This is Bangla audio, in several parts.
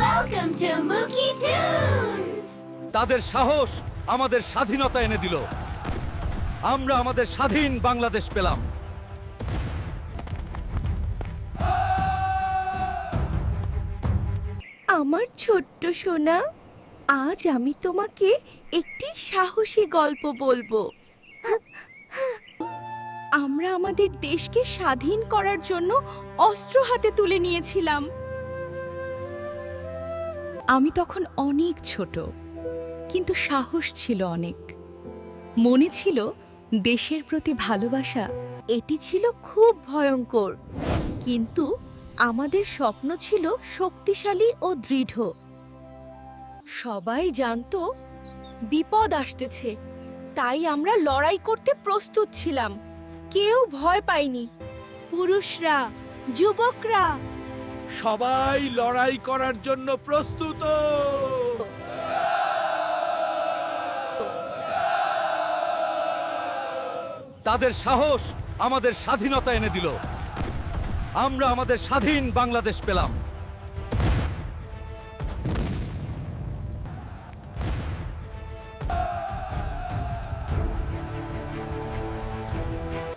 Welcome to Mookie Tunes! তাদের সাহস আমাদের স্বাধীনতা এনে দিল। আমরা আমাদের স্বাধীন বাংলাদেশ পেলাম। আমার ছোট্ট সোনা আজ আমি তোমাকে একটি সাহসী গল্প বলব। আমরা আমাদের দেশকে স্বাধীন করার জন্য অস্ত্র হাতে তুলে নিয়েছিলাম। আমি তখন অনেক ছোট, কিন্তু সাহস ছিল অনেক। মনে ছিল দেশের প্রতি ভালোবাসা, এটি ছিল খুব ভয়ঙ্কর। কিন্তু আমাদের স্বপ্ন ছিল শক্তিশালী ও দৃঢ়। সবাই জানতো, বিপদ আসতেছে, তাই আমরা লড়াই করতে প্রস্তুত ছিলাম। কেউ ভয় পায়নি। পুরুষরা, যুবকরা। সবাই লড়াই করার জন্য প্রস্তুত। তাদের সাহস আমাদের স্বাধীনতা এনে দিল। আমরা আমাদের স্বাধীন বাংলাদেশ পেলাম।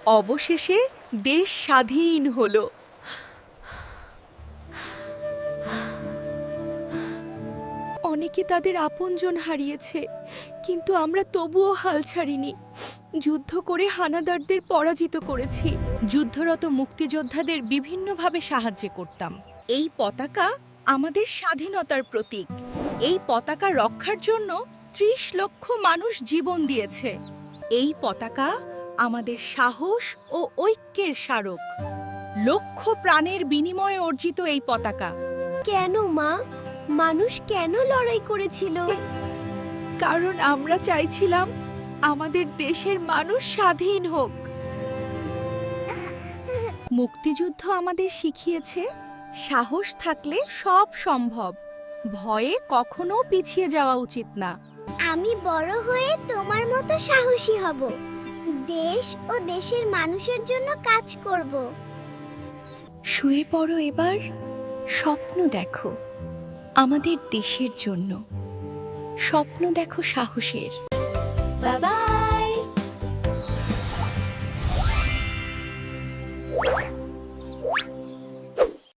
অবশেষে দেশ স্বাধীন হলো। অনেকে তাদের আপনজন হারিয়েছে, কিন্তু আমরা তবুও হাল ছাড়িনি। যুদ্ধ করে হানাদারদের পরাজিত করেছি। যুদ্ধরত মুক্তিযোদ্ধাদের বিভিন্নভাবে সাহায্য করতাম। এই পতাকা আমাদের স্বাধীনতার প্রতীক। এই পতাকা রক্ষার জন্য ত্রিশ লক্ষ মানুষ জীবন দিয়েছে। এই পতাকা আমাদের সাহস ও ঐক্যের স্মারক। লক্ষ প্রাণের বিনিময়ে অর্জিত এই পতাকা। কেন মা? মানুষ কেন লড়াই করেছিল? কারণ আমরা চাইছিলাম আমাদের দেশের মানুষ স্বাধীন হোক। মুক্তিযুদ্ধ আমাদের শিখিয়েছে সাহস থাকলে সব সম্ভব। ভয়ে কখনো পিছিয়ে যাওয়া উচিত না। আমি বড় হয়ে তোমার মতো সাহসী হব। দেশ ও দেশের মানুষের জন্য কাজ করব। শুয়ে পড়ো এবার স্বপ্ন দেখো আমাদের দেশের জন্য। স্বপ্ন দেখো সাহসের। Bye bye